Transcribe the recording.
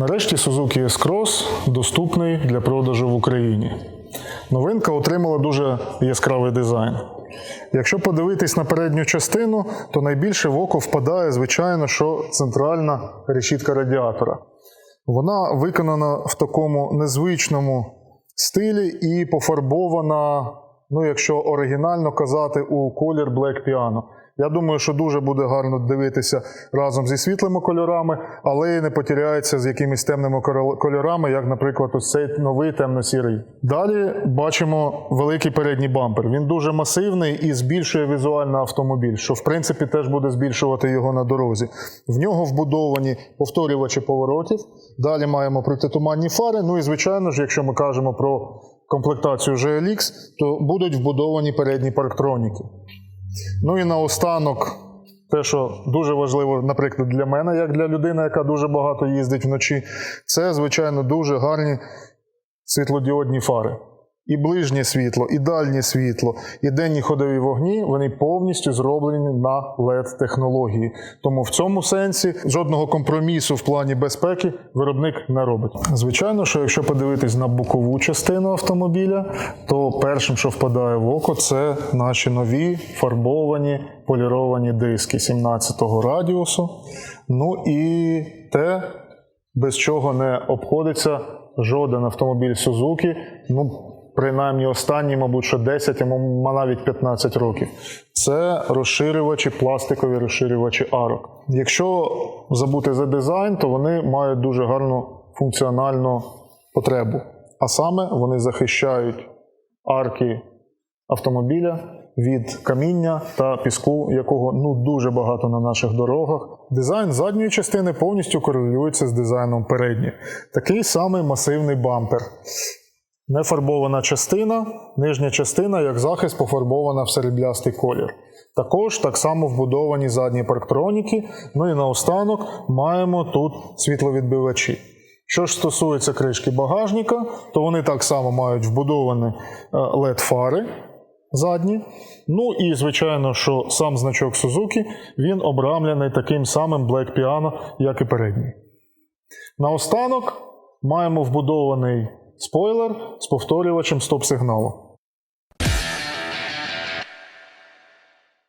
Нарешті Suzuki S-Cross доступний для продажу в Україні. Новинка отримала дуже яскравий дизайн. Якщо подивитись на передню частину, то найбільше в око впадає, звичайно, що центральна решітка радіатора. Вона виконана в такому незвичному стилі і пофарбована, ну, якщо оригінально казати, у колір Black Piano. Я думаю, що дуже буде гарно дивитися разом зі світлими кольорами, але і не потеряється з якимись темними кольорами, як, наприклад, ось цей новий темно-сірий. Далі бачимо великий передній бампер. Він дуже масивний і збільшує візуально автомобіль, що в принципі теж буде збільшувати його на дорозі. В нього вбудовані повторювачі поворотів. Далі маємо протитуманні фари. Ну і звичайно ж, якщо ми кажемо про комплектацію GLX, то будуть вбудовані передні парктроніки. Ну і наостанок, те, що дуже важливо, наприклад, для мене, як для людини, яка дуже багато їздить вночі, це, звичайно, дуже гарні світлодіодні фари. І ближнє світло, і дальнє світло, і денні ходові вогні вони повністю зроблені на led технології. Тому в цьому сенсі жодного компромісу в плані безпеки виробник не робить. Звичайно, що якщо подивитись на бокову частину автомобіля, то першим, що впадає в око, це наші нові фарбовані поліровані диски 17-го радіусу. Ну і те, без чого не обходиться жоден автомобіль Suzuki, ну, принаймні останні, мабуть, що 10, а навіть 15 років. Це розширювачі, пластикові розширювачі арок. Якщо забути за дизайн, то вони мають дуже гарну функціональну потребу. А саме вони захищають арки автомобіля від каміння та піску, якого ну дуже багато на наших дорогах. Дизайн задньої частини повністю корелюється з дизайном передньої. Такий самий масивний бампер. Нефарбована частина, нижня частина, як захист, пофарбована в сереблястий колір. Також так само вбудовані задні парктроніки. Ну і наостанок маємо тут світловідбивачі. Що ж стосується кришки багажника, то вони так само мають вбудовані LED-фари задні. Ну і звичайно, що сам значок Suzuki він обрамлений таким самим Black Piano, як і передній. Наостанок маємо вбудований спойлер з повторювачем стоп-сигналу.